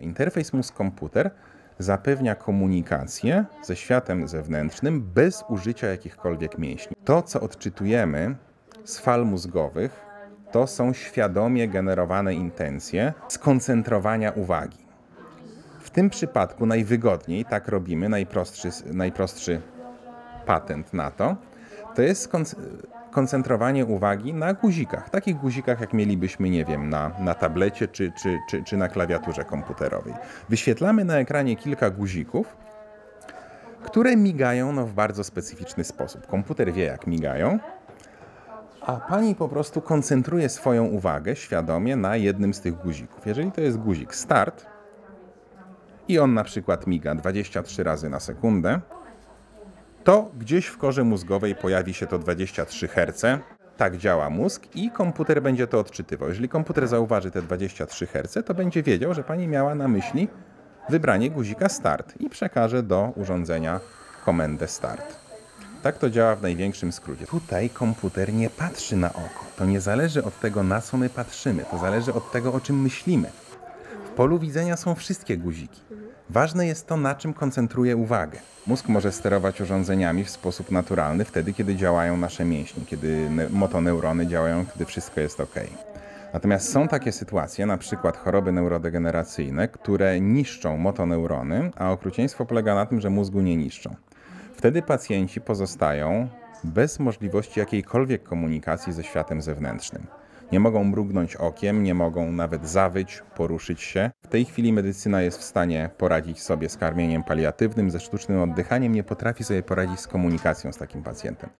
Interfejs mózg-komputer zapewnia komunikację ze światem zewnętrznym bez użycia jakichkolwiek mięśni. To, co odczytujemy z fal mózgowych, to są świadomie generowane intencje skoncentrowania uwagi. W tym przypadku najwygodniej, tak robimy, najprostszy, najprostszy patent na to, to jest koncentrowanie uwagi na guzikach. Takich guzikach, jak mielibyśmy, nie wiem, na, na tablecie czy, czy, czy, czy na klawiaturze komputerowej. Wyświetlamy na ekranie kilka guzików, które migają no, w bardzo specyficzny sposób. Komputer wie, jak migają, a pani po prostu koncentruje swoją uwagę świadomie na jednym z tych guzików. Jeżeli to jest guzik start i on na przykład miga 23 razy na sekundę, to gdzieś w korze mózgowej pojawi się to 23 Hz. Tak działa mózg i komputer będzie to odczytywał. Jeżeli komputer zauważy te 23 Hz, to będzie wiedział, że pani miała na myśli wybranie guzika start i przekaże do urządzenia komendę start. Tak to działa w największym skrócie. Tutaj komputer nie patrzy na oko. To nie zależy od tego, na co my patrzymy. To zależy od tego, o czym myślimy. W polu widzenia są wszystkie guziki. Ważne jest to, na czym koncentruje uwagę. Mózg może sterować urządzeniami w sposób naturalny wtedy, kiedy działają nasze mięśnie, kiedy motoneurony działają, kiedy wszystko jest ok. Natomiast są takie sytuacje, na przykład choroby neurodegeneracyjne, które niszczą motoneurony, a okrucieństwo polega na tym, że mózgu nie niszczą. Wtedy pacjenci pozostają bez możliwości jakiejkolwiek komunikacji ze światem zewnętrznym. Nie mogą mrugnąć okiem, nie mogą nawet zawyć, poruszyć się. W tej chwili medycyna jest w stanie poradzić sobie z karmieniem paliatywnym, ze sztucznym oddychaniem, nie potrafi sobie poradzić z komunikacją z takim pacjentem.